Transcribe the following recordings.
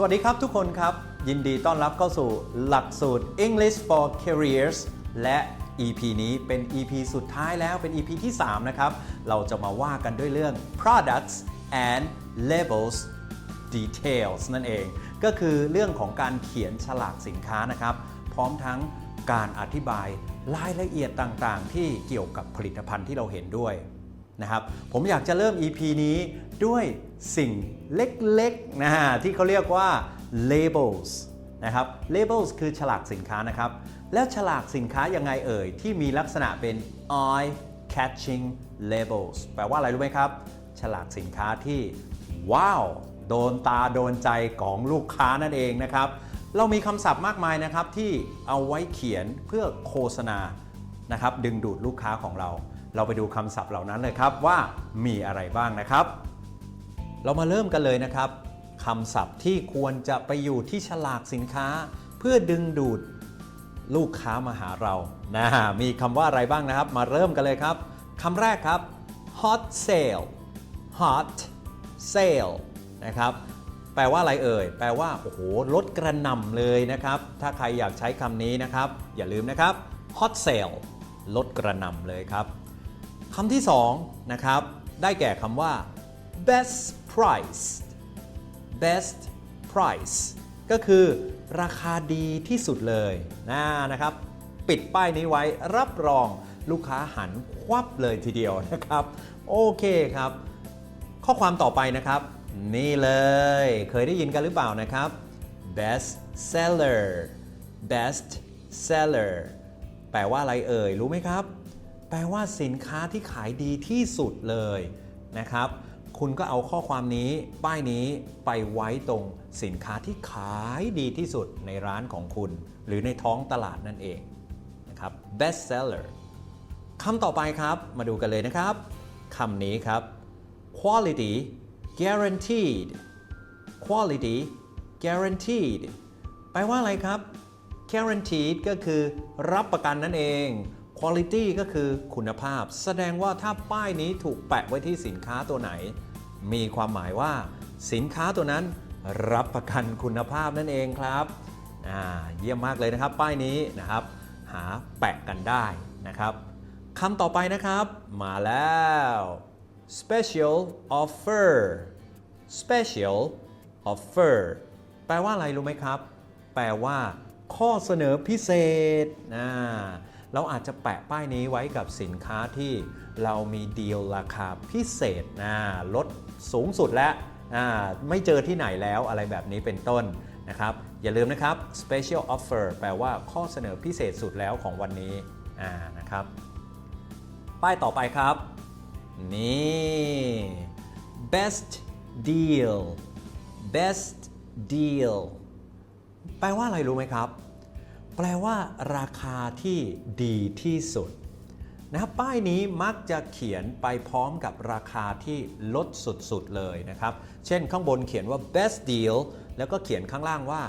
สวัสดีครับทุกคนครับ ยินดีต้อนรับเข้าสู่หลักสูตร English for Careers และ EP นี้เป็น EP สุดท้ายแล้วเป็น EP ที่ 3 นะครับ เราจะมาว่ากันด้วยเรื่อง products and labels details นั่นเอง ก็คือเรื่องของการเขียนฉลากสินค้านะครับ พร้อมทั้งการอธิบายรายละเอียดต่างๆ ที่เกี่ยวกับผลิตภัณฑ์ที่เราเห็นด้วย นะครับผมอยากจะเริ่ม EP นี้ด้วยสิ่งเล็กๆนะฮะที่เขาเรียกว่า labels นะครับ labels คือฉลากสินค้านะครับ แล้วฉลากสินค้ายังไงเอ่ย ที่มีลักษณะเป็น eye catching labels แปลว่าอะไรรู้ไหมครับ ฉลากสินค้าที่ ว้าว โดนตาโดนใจของลูกค้านั่นเองนะครับ เรามีคำศัพท์มากมายนะครับที่เอาไว้เขียนเพื่อโฆษณานะครับดึงดูดลูกค้าของเรา เราไปดูคำศัพท์เหล่านั้นเลยครับว่ามีอะไรบ้างนะครับ เรามาเริ่มกันเลยนะครับคำศัพท์ที่ควรจะไปอยู่ที่ฉลากสินค้า เพื่อดึงดูดลูกค้ามาหาเรานะมีคำว่าอะไรบ้างนะครับ มาเริ่มกันเลยครับคำแรกครับ hot sale hot sale นะครับ แปลว่าอะไรเอ่ย แปลว่า โอ้โห ลดกระหน่ำเลยนะครับ ถ้าใครอยากใช้คำนี้นะครับ อย่าลืมนะครับ hot sale ลดกระหน่ำเลยครับ คำที่สองนะครับได้แก่คำว่า best price best price ก็คือราคาดีที่สุดเลยนะนะครับ ปิดป้ายนี้ไว้รับรองลูกค้าหันควับเลยทีเดียวนะครับ โอเคครับ ข้อความต่อไปนะครับ นี่เลยเคยได้ยินกันหรือเปล่านะครับ best seller best seller แปลว่าอะไรเอ่ย รู้ไหมครับ แปลว่าสินค้าที่ขายดีที่สุดเลยนะครับ คุณก็เอาข้อความนี้ป้ายนี้ไปไว้ตรงสินค้าที่ขายดีที่สุดในร้านของคุณ หรือในท้องตลาดนั่นเองนะครับ best seller คำต่อไปครับมาดูกันเลยนะครับคำนี้ครับ quality guaranteed quality guaranteed แปลว่าอะไรครับ guaranteed ก็คือรับประกันนั่นเอง quality ก็คือคุณภาพ แสดงว่าถ้าป้ายนี้ถูกแปะไว้ที่สินค้าตัวไหน มีความหมายว่า สินค้าตัวนั้นรับประกันคุณภาพนั่นเองครับเยี่ยมมากเลยนะครับ ป้ายนี้นะครับ หาแปะกันได้นะครับคำต่อไปนะครับ มาแล้ว special offer special offer แปลว่าอะไรรู้ไหมครับ แปลว่า ข้อเสนอพิเศษนะ เราอาจจะแปะป้ายนี้ไว้กับสินค้าที่เรามีดีลราคาพิเศษนะลดสูงสุดแล้วไม่เจอที่ไหนแล้วอะไรแบบนี้เป็นต้นนะครับ อย่าลืมนะครับ special offer แปลว่าข้อเสนอพิเศษสุดแล้วของวันนี้นะครับ ป้ายต่อไปครับ นี่ best deal best deal แปลว่าอะไรรู้ไหมครับ แปลว่าราคาที่ดีที่สุดนะครับป้ายนี้มักจะเขียนไปพร้อมกับราคาที่ลดสุดๆเลยนะครับ เช่นข้างบนเขียนว่า best deal แล้วก็เขียนข้างล่างว่า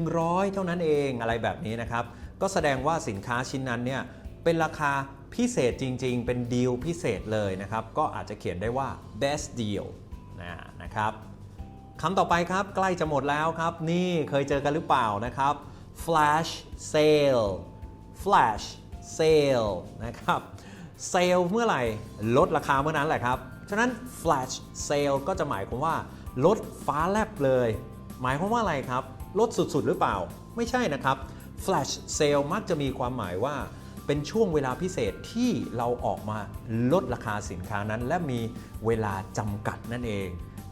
100 เท่านั้นเองอะไรแบบนี้นะครับ ก็แสดงว่าสินค้าชิ้นนั้นเนี่ยเป็นราคาพิเศษจริงๆ เป็นดีลพิเศษเลยนะครับ ก็อาจจะเขียนได้ว่า best deal นะนะครับคำต่อไปครับใกล้จะหมดแล้วครับ นี่เคยเจอกันหรือเปล่านะครับ flash sale flash sale นะครับ sale เมื่อไหร่ลดราคาเมื่อนั้นแหละครับ ฉะนั้น flash sale ก็จะหมายความว่าลดฟ้าแลบเลย หมายความว่าอะไรครับ ลดสุดๆ หรือเปล่า ไม่ใช่นะครับ flash sale มักจะมีความหมายว่าเป็นช่วงเวลาพิเศษที่เราออกมาลดราคาสินค้านั้น และมีเวลาจำกัดนั่นเอง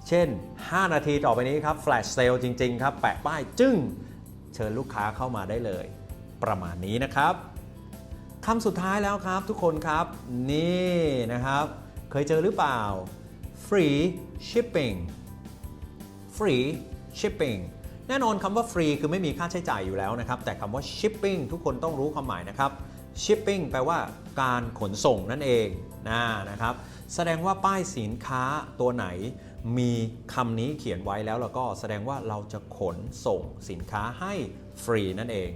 เช่น 5 นาทีต่อไปนี้ครับ flash sale จริง ๆ ครับ แปะป้ายจึ้ง เชิญลูกค้าเข้ามาได้เลย ประมาณนี้นะครับคำสุดท้ายแล้วครับทุกคนครับ นี่นะครับ เคยเจอหรือเปล่า free shipping free shipping แน่นอนคำว่า free คือไม่มีค่าใช้จ่ายอยู่แล้วนะครับ แต่คำว่า shipping ทุกคนต้องรู้ความหมายนะครับ shipping แปลว่าการขนส่งนั่นเองนะนะครับ แสดงว่าป้ายสินค้าตัวไหน มีคำนี้เขียนไว้แล้วแล้วก็แสดงว่าเราจะขนส่งสินค้าให้ฟรีนั่นเอง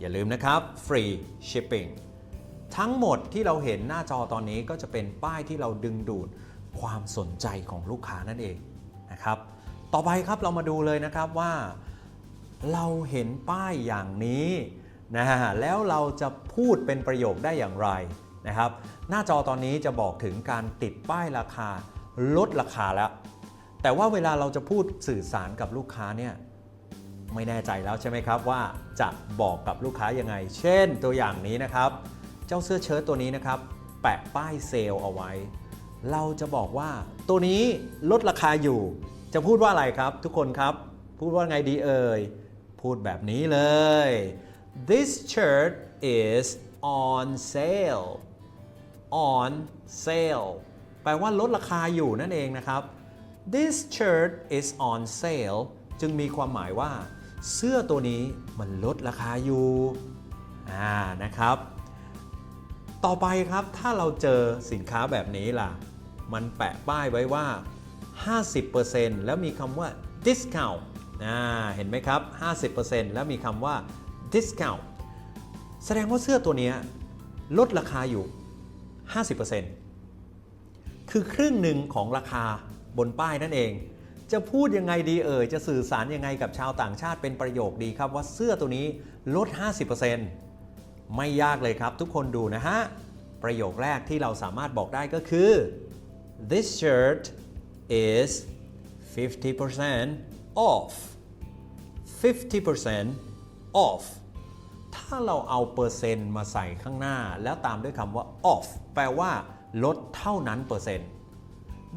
อย่าลืมนะครับ free shipping ทั้งหมดที่เราเห็นหน้าจอตอนนี้ก็จะเป็นป้ายที่เราดึงดูดความสนใจของลูกค้านั่นเองนะครับ ต่อไปครับเรามาดูเลยนะครับว่า เราเห็นป้ายอย่างนี้ นะฮะแล้วเราจะพูดเป็นประโยคได้อย่างไรนะครับหน้าจอตอนนี้จะบอกถึงการติดป้ายราคาลดราคาแล้ว แต่ว่าเวลาเราจะพูดสื่อสารกับลูกค้าเนี่ยไม่แน่ใจแล้วใช่ไหมครับว่าจะบอกกับลูกค้ายังไง เช่นตัวอย่างนี้นะครับ เจ้าเสื้อเชิ้ตตัวนี้นะครับ แปะป้ายเซลล์เอาไว้ เราจะบอกว่าตัวนี้ลดราคาอยู่ จะพูดว่าอะไรครับ ทุกคนครับ พูดว่าไงดีเอ่ย พูดแบบนี้เลย this shirt is on sale on sale แปลว่าลดราคาอยู่นั่นเองนะครับ this shirt is on sale จึงมีความหมายว่า เสื้อตัวนี้มันลดราคาอยู่อ่านะครับ ต่อไปครับถ้าเราเจอสินค้าแบบนี้ล่ะ มันแปะป้ายไว้ว่า 50%แล้วมีคำว่า discount อ่าเห็นไหมครับ 50%แล้วมีคำว่า discount แสดงว่าเสื้อตัวนี้ลดราคาอยู่ 50%คือครึ่งหนึ่งของราคาบนป้ายนั่นเอง จะพูดยังไงดีเอ่ย จะสื่อสารยังไงกับชาวต่างชาติเป็นประโยคดีครับว่าเสื้อตัวนี้ลด 50%ไม่ยากเลยครับทุกคนดูนะฮะ ประโยคแรกที่เราสามารถบอกได้ก็คือ this shirt is 50% off 50% off ถ้าเราเอาเปอร์เซ็นต์มาใส่ข้างหน้า แล้วตามด้วยคำว่า off แปลว่า ลดเท่านั้นเปอร์เซ็นต์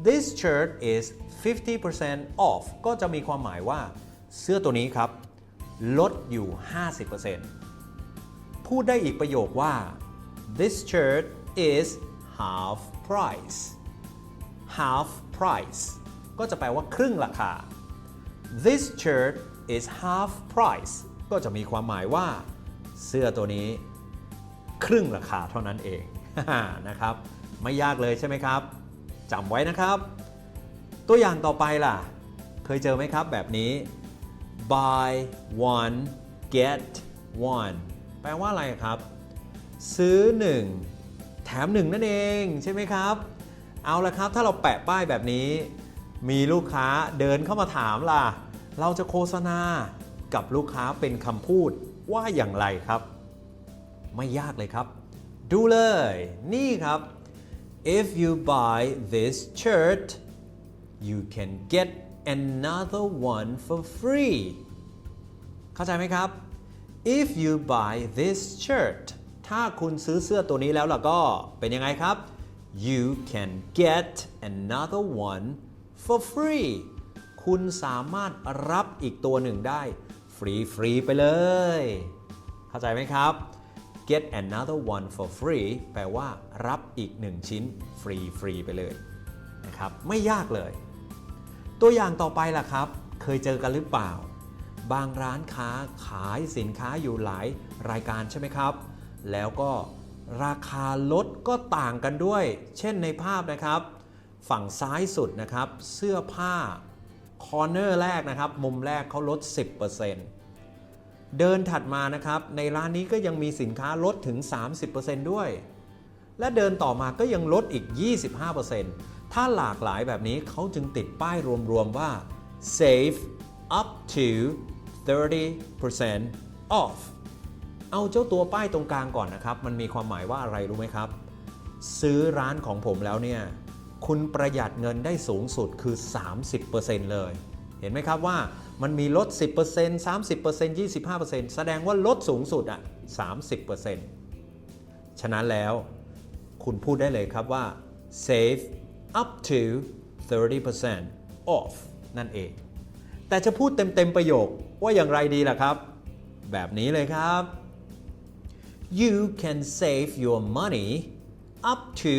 This shirt is 50% off ก็จะมีความหมายว่า เสื้อตัวนี้ครับ ลดอยู่ 50%พูดได้อีกประโยคว่า This shirt is half price half price ก็จะแปลว่าครึ่งราคา This shirt is half price ก็จะมีความหมายว่าเสื้อตัวนี้ ครึ่งราคาเท่านั้นเองนะครับ ไม่ยากเลยใช่ไหมครับจำไว้นะครับ ตัวอย่างต่อไปล่ะ เคยเจอไหมครับแบบนี้ buy one get one แปลว่าอะไรครับ ซื้อ 1 แถม 1 นั่นเองใช่ไหมครับ เอาละครับถ้าเราแปะป้ายแบบนี้ มีลูกค้าเดินเข้ามาถามล่ะ เราจะโฆษณา กับลูกค้าเป็นคำพูดว่าอย่างไรครับ ไม่ยากเลยครับ ดูเลย นี่ครับ if you buy this shirt you can get another one for free เข้าใจไหมครับ if you buy this shirt ถ้าคุณซื้อเสื้อตัวนี้แล้วล่ะก็เป็นยังไงครับ you can get another one for free คุณสามารถรับอีกตัวหนึ่งได้ ฟรีฟรีๆไปเลย เข้าใจไหมครับ get another one for free แปลว่ารับอีกหนึ่งชิ้นฟรีฟรีๆไปเลยนะครับ ไม่ยากเลย ตัวอย่างต่อไปล่ะครับ เคยเจอกันหรือเปล่า บางร้านค้าขายสินค้าอยู่หลายรายการใช่ไหมครับ แล้วก็ราคาลดก็ต่างกันด้วย เช่นในภาพนะครับ ฝั่งซ้ายสุดนะครับ เสื้อผ้าคอร์เนอร์แรกนะครับ มุมแรกเขาลด 10% เดินถัดมานะครับ ในร้านนี้ก็ยังมีสินค้าลดถึง 30%ด้วย และเดินต่อมาก็ยังลดอีก 25%ถ้าหลากหลายแบบนี้เขาจึงติดป้ายรวมๆว่า save up to 30% off เอาเจ้าตัวป้ายตรงกลางก่อนนะครับ มันมีความหมายว่าอะไรรู้ไหมครับ ซื้อร้านของผมแล้วเนี่ย คุณประหยัดเงินได้สูงสุดคือ 30%เลย เห็นไหมครับว่า มันมีลด 10% 30% 25%แสดงว่าลดสูงสุดอะ30%ฉะนั้นแล้ว คุณพูดได้เลยครับว่า save up to 30% off นั่นเอง แต่จะพูดเต็ม ๆ ประโยคว่าอย่างไรดีล่ะครับ แบบนี้เลยครับ you can save your money up to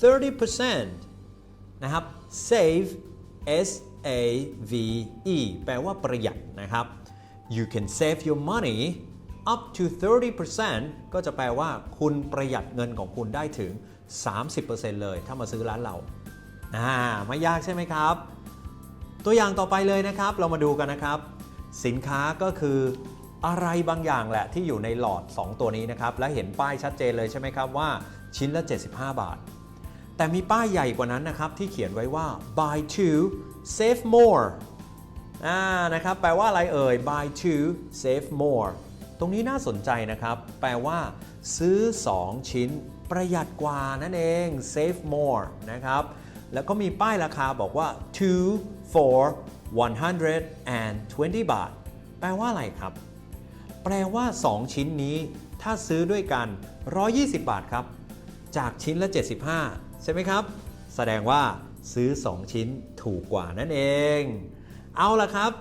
30%นะครับ save S A V E แปลว่าประหยัดนะครับ you can save your money up to 30%ก็จะแปลว่าคุณประหยัดเงินของคุณได้ถึง 30%เลย ถ้ามาซื้อร้านเราอ่าไม่ยากใช่ไหมครับ ตัวอย่างต่อไปเลยนะครับ เรามาดูกันนะครับ สินค้าก็คืออะไรบางอย่างแหละที่อยู่ในหลอด 2 ตัวนี้นะครับ และเห็นป้ายชัดเจนเลยใช่ไหมครับว่าชิ้นละ 75 บาท แต่มีป้ายใหญ่กว่านั้นนะครับที่เขียนไว้ว่า buy two save more อ่านะครับแปลว่าอะไรเอ่ย buy two save more ตรงนี้น่าสนใจนะครับ แปลว่า ซื้อ 2 ชิ้น ประหยัดกว่านั่นเอง save more นะครับ แล้วก็มีป้ายราคาบอกว่า two for 120 บาท แปลว่าอะไรครับ แปลว่า 2 ชิ้นนี้ ถ้าซื้อด้วยกัน 120 บาทครับ จากชิ้นละ 75 ใช่ไหมครับ แสดงว่าซื้อ 2 ชิ้น ถูกกว่านั่นเอง เอาละครับ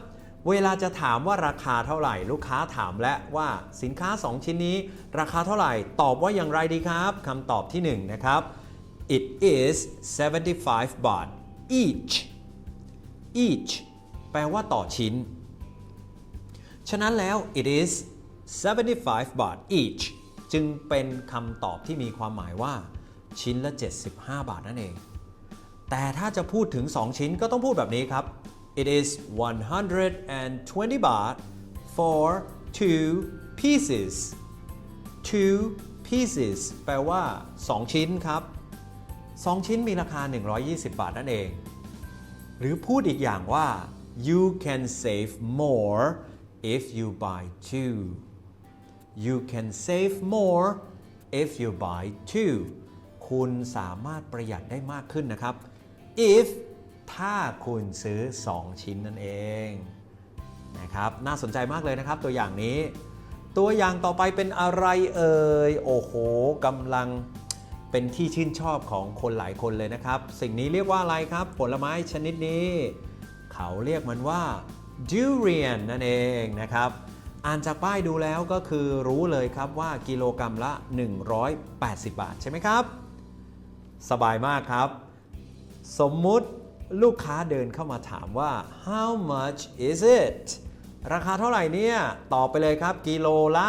เวลาจะถามว่าราคาเท่าไหร่ ลูกค้าถามและว่าสินค้า 2 ชิ้นนี้ ราคาเท่าไหร่ตอบว่าอย่างไรดีครับคำตอบที่ 1 นะครับ it is 75 บาท each each แปลว่าต่อชิ้น ฉะนั้นแล้ว it is 75 บาท each จึงเป็นคำตอบที่มีความหมายว่า ชิ้นละ 75 บาทนั่นเอง แต่ถ้าจะพูดถึง 2 ชิ้นก็ต้องพูดแบบนี้ครับ it is 120บาท for two pieces two pieces แปลว่า 2 ชิ้นครับ 2 ชิ้นมีราคา 120 บาทนั่นเอง หรือพูดอีกอย่างว่า you can save more if you buy two you can save more if you buy two คุณสามารถประหยัดได้มากขึ้นนะครับ if ถ้าคุณซื้อ 2 ชิ้นนั่นเองนะครับน่าสนใจมากเลยนะครับตัวอย่างนี้ ตัวอย่างต่อไปเป็นอะไรเอ่ยโอ้โหกำลังเป็นที่ชื่นชอบของคนหลายคนเลยนะครับ สิ่งนี้เรียกว่าอะไรครับ ผลไม้ชนิดนี้ เขาเรียกมันว่า durian นั่นเองนะครับ อ่านจากป้ายดูแล้วก็คือรู้เลยครับว่ากิโลกรรัมละ 180 บาทใช่ไหมครับ สบายมากครับ สมมุติลูกค้าเดินเข้ามาถามว่า how much is it ราคาเท่าไหร่เนี่ย ตอบไปเลยครับ กิโลละ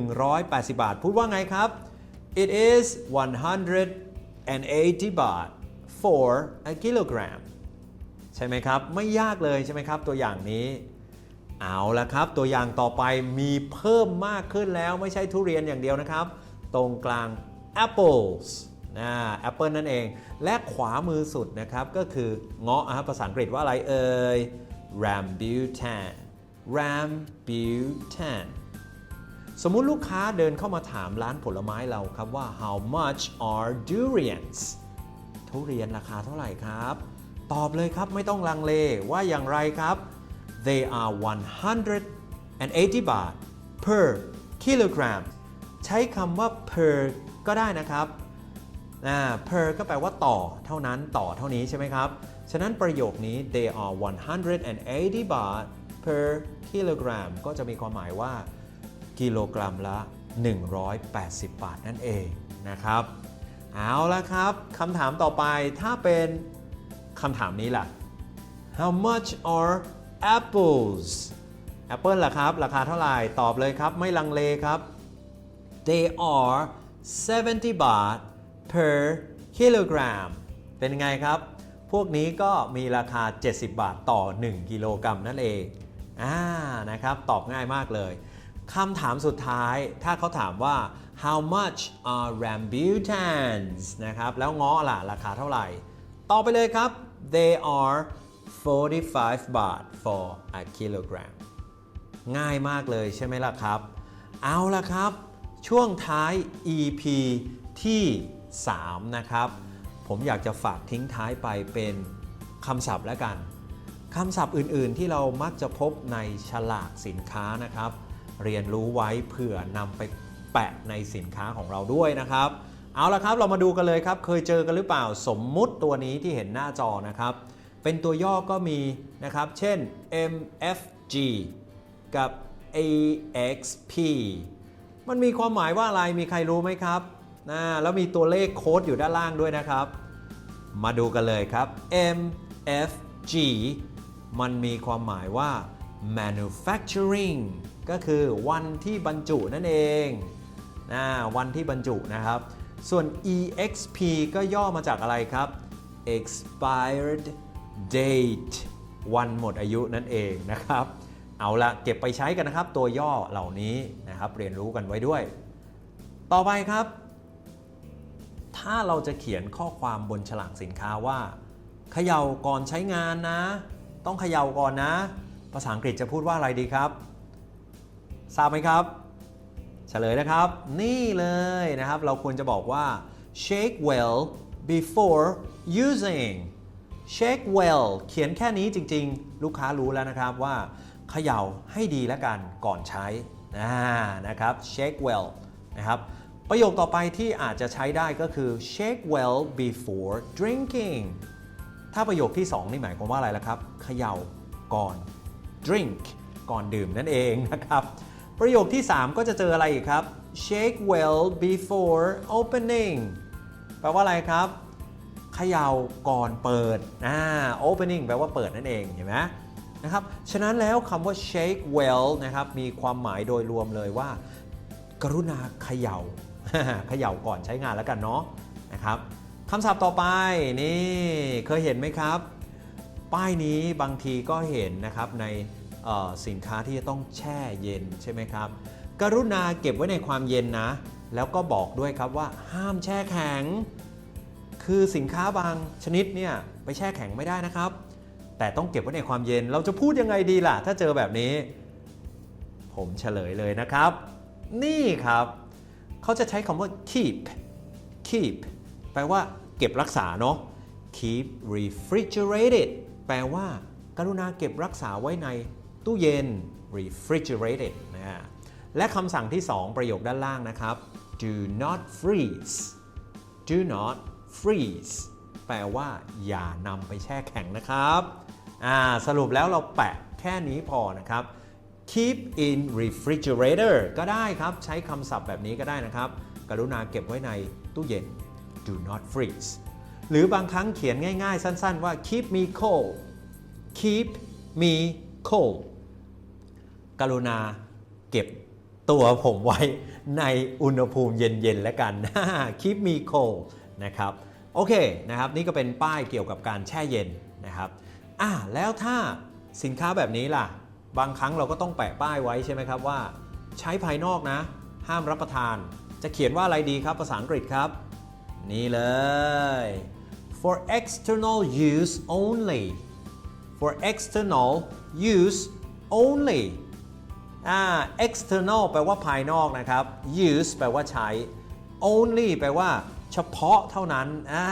180 บาท พูดว่าไงครับ it is 180 บาท for a kilogram ใช่ไหมครับ ไม่ยากเลยใช่ไหมครับ ตัวอย่างนี้ เอาละครับ ตัวอย่างต่อไปมีเพิ่มมากขึ้นแล้วไม่ใช่ทุเรียนอย่างเดียวนะครับ ตรงกลาง apples นะแอปเปิลนั่นเอง และขวามือสุดนะครับ ก็คือเงาะอะภาษาอังกฤษว่าอะไรเอ่ย rambutan rambutan สมมุติลูกค้าเดินเข้ามาถามร้านผลไม้เราครับว่า how much are durians ทุเรียนราคาเท่าไหร่ครับ ตอบเลยครับไม่ต้องลังเลว่าอย่างไรครับ they are 180 บาท per kilogram ใช้คำว่า per ก็ได้นะครับ per ก็แปลว่าต่อเท่านั้นต่อเท่านี้ใช่ไหมครับ ฉะนั้นประโยคนี้ they are 180บาท per kilogram ก็จะมีความหมายว่า กิโลกรัมละ 180 บาทนั่นเองนะครับ เอาละครับคำถามต่อไปถ้าเป็นคำถามนี้ล่ะ How much are apples Apple ล่ะครับ ราคาเท่าไหร่ ตอบเลยครับ ไม่ลังเลครับ They are 70บาท per kilogram เป็นไงครับ พวกนี้ก็มีราคา 70 บาทต่อ 1 กิโลกรัมนั่นเองอ่านะครับ ตอบง่ายมากเลยคำถามสุดท้ายถ้าเขาถามว่า how much are rambutans นะครับ แล้วง้อล่ะ ราคาเท่าไหร่ ตอบไปเลยครับ they are 45 บาท for a kilogram ง่ายมากเลยใช่ไหมล่ะครับ เอาล่ะครับ ช่วงท้าย EP ที่ 3 นะครับ ผมอยากจะฝากทิ้งท้ายไปเป็นคำศัพท์แล้วกันคำศัพท์อื่น ๆ ที่เรามักจะพบในฉลากสินค้านะครับ เรียนรู้ไว้เผื่อนำไปแปะในสินค้าของเราด้วยนะครับ เอาละครับเรามาดูกันเลยครับ เคยเจอกันหรือเปล่าสมมุติตัวนี้ที่เห็นหน้าจอนะครับ เป็นตัวย่อก็มีนะครับ เช่น MFG กับ AXP มันมีความหมายว่าอะไรมีใครรู้ไหมครับ นะแล้วมีตัวเลขโค้ดอยู่ด้านล่างด้วยนะครับ มาดูกันเลยครับ MFG มันมีความหมายว่า manufacturing ก็คือวันที่บรรจุนั่นเองนะวันที่บรรจุนะครับ ส่วน EXP ก็ย่อมาจากอะไรครับ expired date วันหมดอายุนั่นเองนะครับ เอาละเก็บไปใช้กันนะครับ ตัวย่อเหล่านี้นะครับ เรียนรู้กันไว้ด้วย ต่อไปครับ ถ้าเราจะเขียนข้อความบนฉลากสินค้าว่าเขย่าก่อนใช้งานนะ ต้องเขย่าก่อนนะ ภาษาอังกฤษจะพูดว่าอะไรดีครับ ทราบไหมครับ เฉลยนะครับ นี่เลยนะครับ เราควรจะบอกว่า shake well before using shake well เขียนแค่นี้จริง ๆ ลูกค้ารู้แล้วนะครับว่าเขย่าให้ดีแล้วกันก่อนใช้นะนะครับ shake well นะครับ ประโยคต่อไปที่อาจจะใช้ได้ก็คือ shake well before drinking ถ้าประโยคที่ 2 นี่หมายความว่าอะไรล่ะครับเขย่าก่อน drink ก่อนดื่มนั่นเองนะครับ ประโยคที่ 3 ก็จะเจออะไรอีกครับ shake well before opening แปลว่าอะไรครับเขย่าก่อนเปิดอ่า opening แปลว่าเปิดนั่นเองเห็นไหมนะครับ ฉะนั้นแล้วคำว่า shake well นะครับ มีความหมายโดยรวมเลยว่า กรุณาเขย่า เขย่าก่อนใช้งานแล้วกันเนาะนะครับคำศัพท์ต่อไปนี่เคยเห็นไหมครับ ป้ายนี้บางทีก็เห็นนะครับในสินค้าที่จะต้องแช่เย็นใช่ไหมครับ กรุณาเก็บไว้ในความเย็นนะ แล้วก็บอกด้วยครับว่าห้ามแช่แข็ง คือสินค้าบางชนิดเนี่ยไปแช่แข็งไม่ได้นะครับ แต่ต้องเก็บไว้ในความเย็นเราจะพูดยังไงดีล่ะ ถ้าเจอแบบนี้ ผมเฉลยเลยนะครับ นี่ครับ เขาจะใช้คำว่า keep keep แปลว่าเก็บรักษาเนาะ keep refrigerated แปลว่า กรุณาเก็บรักษาไว้ในตู้เย็น refrigerated นะฮะและคำสั่งที่ 2 ประโยคด้านล่างนะครับ do not freeze do not freeze แปลว่า อย่านำไปแช่แข็งนะครับ อ่า สรุปแล้วเราแปะแค่นี้พอนะครับ keep in refrigerator ก็ได้ครับ ใช้คำศัพท์แบบนี้ก็ได้นะครับ กรุณาเก็บไว้ในตู้เย็น do not freeze หรือบางครั้งเขียนง่ายๆ สั้นๆว่า keep me cold keep me cold กรุณาเก็บตัวผมไว้ในอุณหภูมิเย็นๆแล้วกัน keep me cold นะครับโอเคนะครับนี่ก็เป็นป้ายเกี่ยวกับการแช่เย็นนะครับอ่าแล้วถ้าสินค้าแบบนี้ล่ะ บางครั้งเราก็ต้องแปะป้ายไว้ใช่ไหมครับว่า ใช้ภายนอกนะ ห้ามรับประทาน จะเขียนว่าอะไรดีครับภาษาอังกฤษครับ นี่เลย for external use only for external use only อ่า external แปลว่าภายนอกนะครับ use แปลว่าใช้ only แปลว่าเฉพาะเท่านั้น อ่า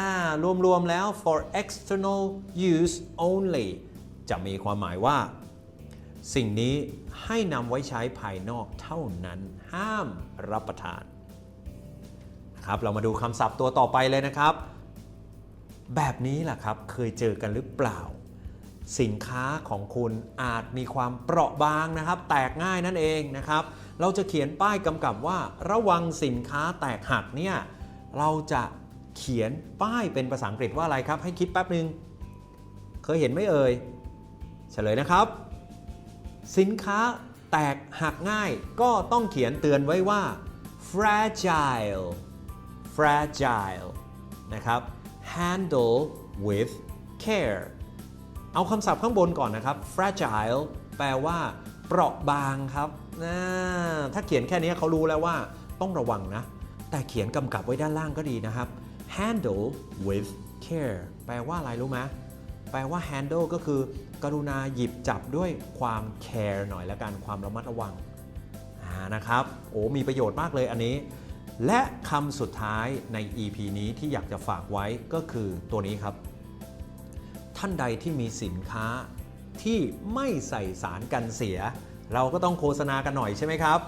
รวม ๆ แล้ว for external use only จะมีความหมายว่า สิ่งนี้ให้นำไว้ใช้ภายนอกเท่านั้นห้ามรับประทานนะครับเรามาดูคำศัพท์ตัวต่อไปเลยนะครับ แบบนี้แหละครับเคยเจอกันหรือเปล่า สินค้าของคุณอาจมีความเปราะบางนะครับ แตกง่ายนั่นเองนะครับ เราจะเขียนป้ายกำกับว่าระวังสินค้าแตกหักเนี่ยเราจะเขียนป้ายเป็นภาษาอังกฤษว่าอะไรครับ ให้คิดแป๊บหนึ่งเคยเห็นไหมเอ่ยเฉลยนะครับ สินค้าแตกหักง่ายก็ต้องเขียนเตือนไว้ว่า fragile fragile นะครับ handle with care เอาคำศัพท์ข้างบนก่อนนะครับ fragile แปลว่าเปราะบางครับนะถ้าเขียนแค่นี้เขารู้แล้วว่าต้องระวังนะ แต่เขียนกำกับไว้ด้านล่างก็ดีนะครับ handle with care แปลว่าอะไรรู้ไหมแปลว่า handle ก็คือ กรุณาหยิบจับด้วยความ care หน่อยละกันความระมัดระวังนะครับโอ้มีประโยชน์มากเลยอันนี้ และคำสุดท้ายใน EP นี้ที่อยากจะฝากไว้ก็คือตัวนี้ครับ ท่านใดที่มีสินค้าที่ไม่ใส่สารกันเสีย เราก็ต้องโฆษณากันหน่อยใช่ไหมครับ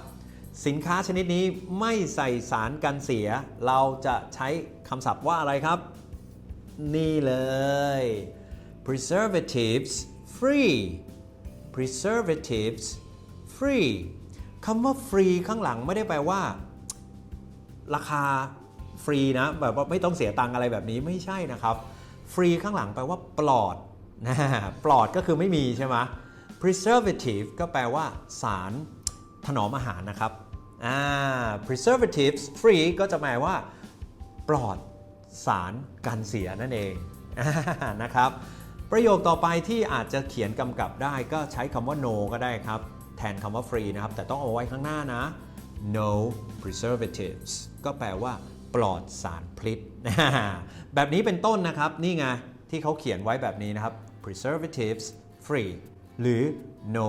สินค้าชนิดนี้ไม่ใส่สารกันเสีย เราจะใช้คำศัพท์ว่าอะไรครับ นี่เลย preservatives free preservatives free คำว่า free ข้างหลังไม่ได้แปลว่า ราคาฟรีนะแบบว่าไม่ต้องเสียตังอะไรแบบนี้ไม่ใช่นะครับ ฟรีข้างหลังแปลว่าปลอดนะปลอดก็คือไม่มีใช่ไหม preservative ก็แปลว่าสารถนอมอาหารนะครับอ่า preservatives free ก็จะหมายว่า ปลอดสารกันเสียนั่นเองนะครับ ประโยคต่อไปที่อาจจะเขียนกำกับได้ก็ใช้คำว่า no ก็ได้ครับ แทนคำว่า free นะครับ แต่ต้องเอาไว้ข้างหน้านะ no preservatives ก็แปลว่า ปลอดสารพิษ แบบนี้เป็นต้นนะครับ นี่ไง ที่เขาเขียนไว้แบบนี้นะครับ preservatives free หรือ no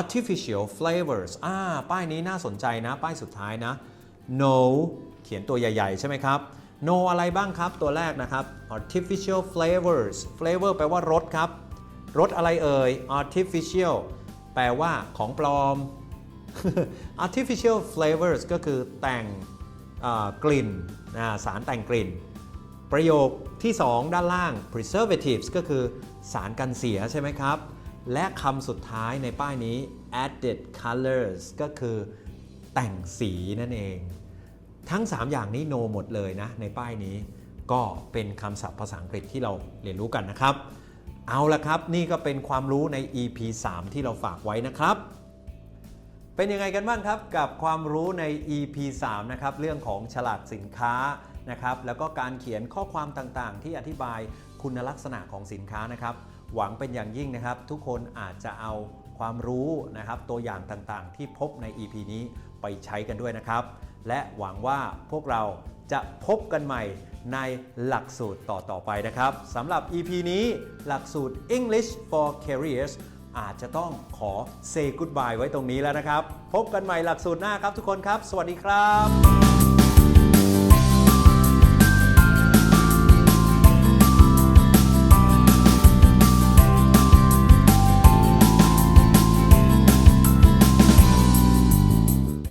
artificial flavors อ่า ป้ายนี้น่าสนใจนะ ป้ายสุดท้ายนะ no เขียนตัวใหญ่ ๆ ใช่ไหมครับ no อะไรบ้างครับ ตัวแรกนะครับ artificial flavors flavor แปลว่ารสครับ รสอะไรเอ่ย artificial แปลว่าของปลอม artificial flavors ก็คือแต่งกลิ่นาสารแต่งกลิ่น ประโยคที่ 2 ด้านล่าง preservatives ก็คือสารกันเสียใช่ไหมครับ และคำสุดท้ายในป้ายนี้ added colors ก็คือแต่งสีนั่นเอง ทั้ง 3 อย่างนี้ no หมดเลยนะ ในป้ายนี้ก็เป็นคำศัพท์ภาษาอังกฤษที่เราเรียนรู้กันนะครับ เอาละครับ นี่ก็เป็นความรู้ใน EP 3 ที่เราฝากไว้นะครับ เป็นยังไงกันบ้างครับกับความรู้ใน EP 3 นะครับ เรื่องของฉลากสินค้านะครับ แล้วก็การเขียนข้อความต่างๆ ที่อธิบายคุณลักษณะของสินค้านะครับ หวังเป็นอย่างยิ่งนะครับ ทุกคนอาจจะเอาความรู้นะครับ ตัวอย่างต่างๆ ที่พบใน EP นี้ไปใช้กันด้วยนะครับ และหวังว่าพวกเราจะพบกันใหม่ในหลักสูตรต่อ ๆ ไปนะครับสำหรับ EP นี้หลักสูตร English for Careers อาจจะต้องขอ say goodbye ไว้ตรงนี้แล้วนะครับ พบกันใหม่หลักสูตรหน้าครับทุกคนครับ สวัสดีครับ